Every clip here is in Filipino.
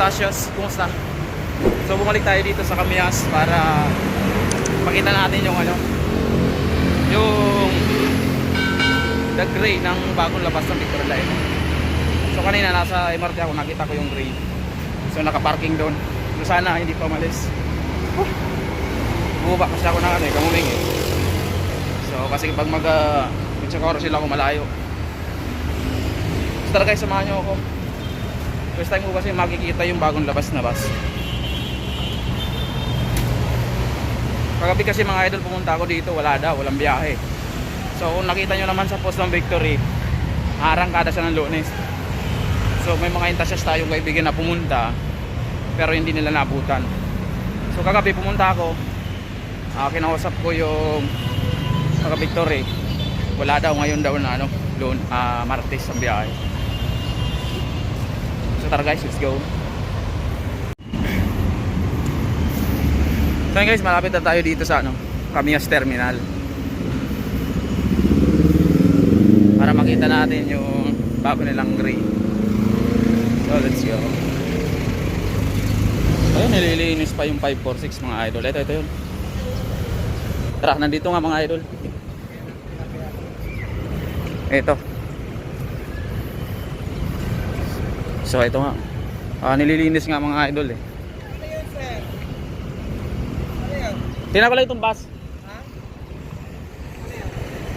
Tasios, kumusta? So bumalik tayo dito sa Kamias para pakita natin yung ano yung the gray ng bagong labas ng Victor Line. So kanina nasa MRT ako, nakita ko yung gray. So nakaparking doon. So sana hindi pa umalis. Huh. Bumaba kasi ako ng ano eh, kamuming eh. So kasi pag mag uh, sila ako malayo. So tara guys, samahan nyo ako. First time ko kasi makikita yung bagong labas na bus. Kagabi kasi mga idol pumunta ako dito, wala daw, walang biyahe. So kung nakita nyo naman sa post ng Victory, arangkada siya ng lunes. So may mga intasyas tayong kaibigan na pumunta, pero hindi nila nabutan. So kagabi pumunta ako, uh, kinausap ko yung taga Victory. Wala daw ngayon daw na ano, loan, uh, Martes ang biyahe. Tara guys, let's go. So guys, malapit na tayo dito sa ano, Camias Terminal. Para makita natin yung bago nilang gray. So let's go. Ayun, nililinis pa yung 546 mga idol. Ito, ito yun. Tara, nandito nga mga idol. Ito. So ito nga. Ah, nililinis nga mga idol eh. Tingnan ko lang itong bus. Ha?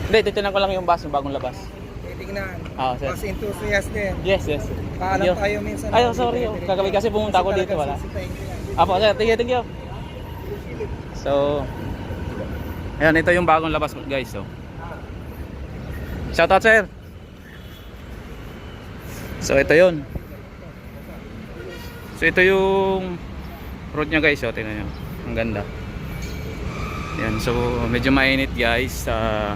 Hindi, titignan ko lang yung bus, yung bagong labas. Titignan. Ah, sir. Mas enthusiast din. Yes, yes. Paalam Yo. tayo minsan. Ay, oh, sorry. Oh. Kagabi kasi pumunta ako dito, wala. Apo, sir. Thank you, thank you. So, ayan, ito yung bagong labas, guys. So, shout out, sir. So, ito yun. So, ito yung road niya, guys. So, tingnan nyo. Ang ganda. Yan, so medyo mainit guys. Uh,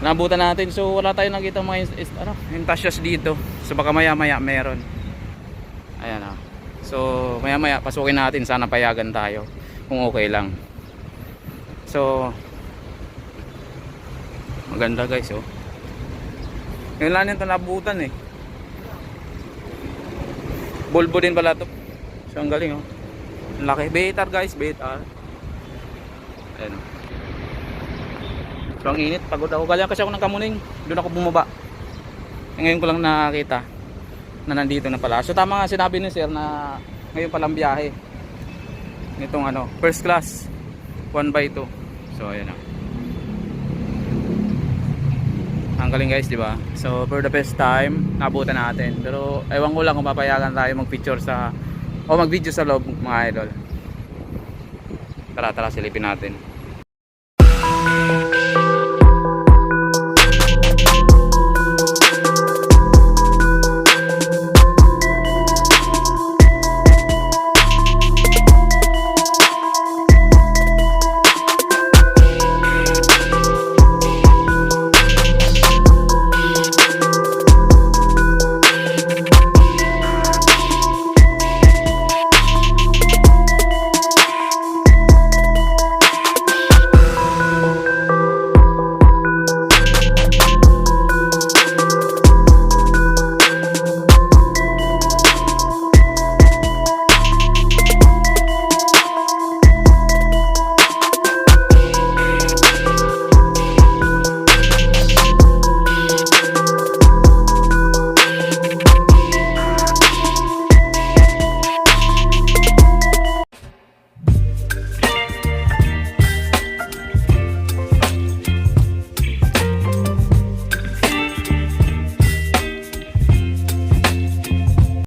nabutan natin. So wala tayong nakita mga ano, intasyas dito. So baka maya maya meron. Ayan ah. So maya maya pasukin natin. Sana payagan tayo. Kung okay lang. So maganda guys oh. Yung lang yung nabutan eh. Bulbo din pala to. So ang galing oh. Ang laki. Betar guys. Betar. Ayan o. So ang init, pagod ako. Kaya kasi ako ng kamuning, doon ako bumaba. Eh, Ngayon ko lang nakita na nandito na pala. So tama nga sinabi ni sir na ngayon palang biyahe. Nitong ano, first class. 1 by 2. So ayan o. Ang galing guys, di ba? So for the first time, nabutan natin. Pero ewan ko lang kung papayagan tayo mag-picture sa o mag-video sa loob mga idol. Tara, tara silipin natin.